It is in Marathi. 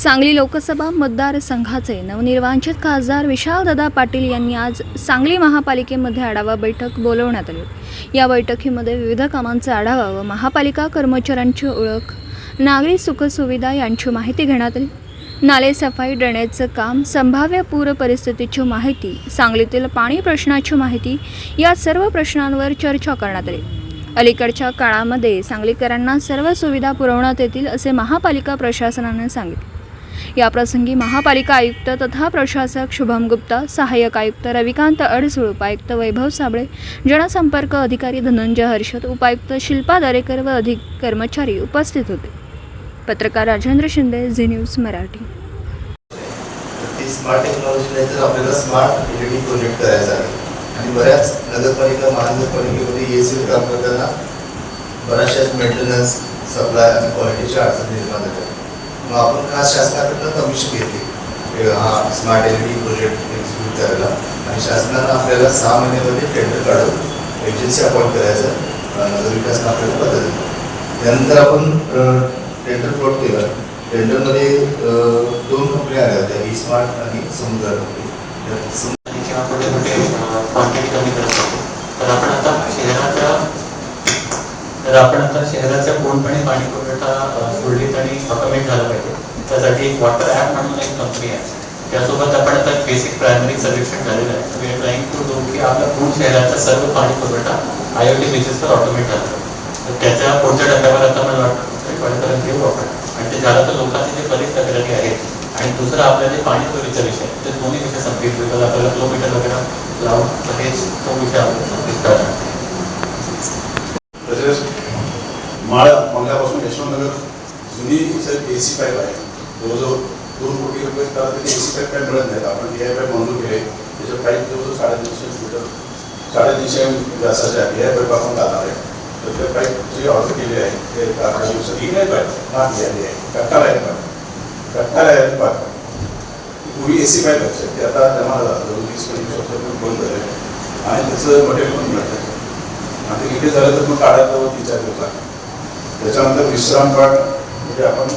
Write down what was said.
सांगली लोकसभा मतदारसंघाचे नवनिर्वाचित खासदार विशालदादा पाटील यांनी आज सांगली महापालिकेमध्ये आढावा बैठक बोलवण्यात आली. या बैठकीमध्ये विविध कामांचा आढावा व महापालिका कर्मचाऱ्यांची ओळख नागरी सुखसुविधा यांची माहिती घेण्यात आली. नाले सफाई ड्रेनेजचं काम संभाव्य पूर परिस्थितीची माहिती सांगलीतील पाणी प्रश्नाची माहिती या सर्व प्रश्नांवर चर्चा करण्यात आली. अलीकडच्या काळामध्ये सांगलीकरांना सर्व सुविधा पुरवण्यात येतील असे महापालिका प्रशासनाने सांगितले. याप्रसंगी महापालिका आयुक्त तथा प्रशासक शुभम गुप्ता सहाय्यक आयुक्त रविकांत अडसूळ उपायुक्त वैभव साबळे जनसंपर्क अधिकारी धनंजय हर्षद उपायुक्त शिल्पा दरेकर व अधिक कर्मचारी उपस्थित होते. पत्रकार Rajendra Shinde Zee news Marathi. Smart technology नाही तर आपल्याला स्मार्ट एल डी प्रोजेक्ट करायचा आहे. आणि बऱ्याच नगरपालिका महानगरपालिकेमध्ये ए सी काम करताना बऱ्याचशाच मेंटेनन्स सप्लाय आणि क्वालिटीच्या अडचणी निर्माण होतात. मग आपण खास शासनाकडनं कमिशन घेतली? हा smart L D project execute करायला. आणि शासनानं आपल्याला सहा महिन्यामध्ये टेंडर काढून एजन्सी अपॉइंट करायचं. अं, नगरविकास आपल्याला पद्धत त्यानंतर आपण टेंडर फ्लोट केलं. टेंडरमध्ये दोन कंपन्या आल्या होत्या ई स्मार्ट आणि समुद्र कंपनी समुद्र कमी करत होतो. तर आपण आता तर आपण आता शहराच्या पूर्णपणे पाणी पुरवठा सुरळीत आणि अकमेट झाला पाहिजे. त्यासाठी एक वॉटर ॲप म्हणून एक कंपनी आहे. त्यासोबत आपण आता बेसिक प्रायमरी सर्वेक्षण झालेलं आहे. We are trying to do की आपल्या पूर्ण शहराचा सर्व पाणी पुरवठा आय ओ टी बेसिसवर ऑटोमेट झाला. तर त्याच्या पुढच्या टप्प्यावर आता मला वाटतं पर्यंत घेऊ आपण. आणि ते झालं तर लोकांचे जे बरेच तक्रारी आहेत आणि दुसरं आपल्या जे पाणी चोरीचा विषय ते दोन्ही विषय संपलित बिकॉज आपल्याला किलोमीटर वगैरे लावून तर हेच तो विषय आपण माळ बंगल्यापासून यशवंतनगर जुनी साहेब ए सी पाईप आहे. जवळजवळ दोन कोटी रुपये त्याला ए सी पाईप काय मिळत नाहीत. आपण डी आय पाईप मंजूर केले त्याच्या पाईप जवळजवळ साडेतीनशे मीटर साडेतीनशे व्यासाचे आहे डी आय पाईप आपण घालणार आहे. तर त्या पाईपची ऑर्डर केली आहे ते अकरा दिवसात ही नाही पाईप हा डी आय कट्टाला आहे पाईप कट्टाला आहे पाईप पूर्वी ए सी पाईप असायचे ते आता जमा जवळ वीस पंचवीस वर्षापूर्वी बंद झाले आणि त्याचं मटेरियल पण मिळतं आणि इथे झालं तर मग काढायला तीन चार दिवस लागतात त्याच्यानंतर विश्रामकाळ म्हणजे आपण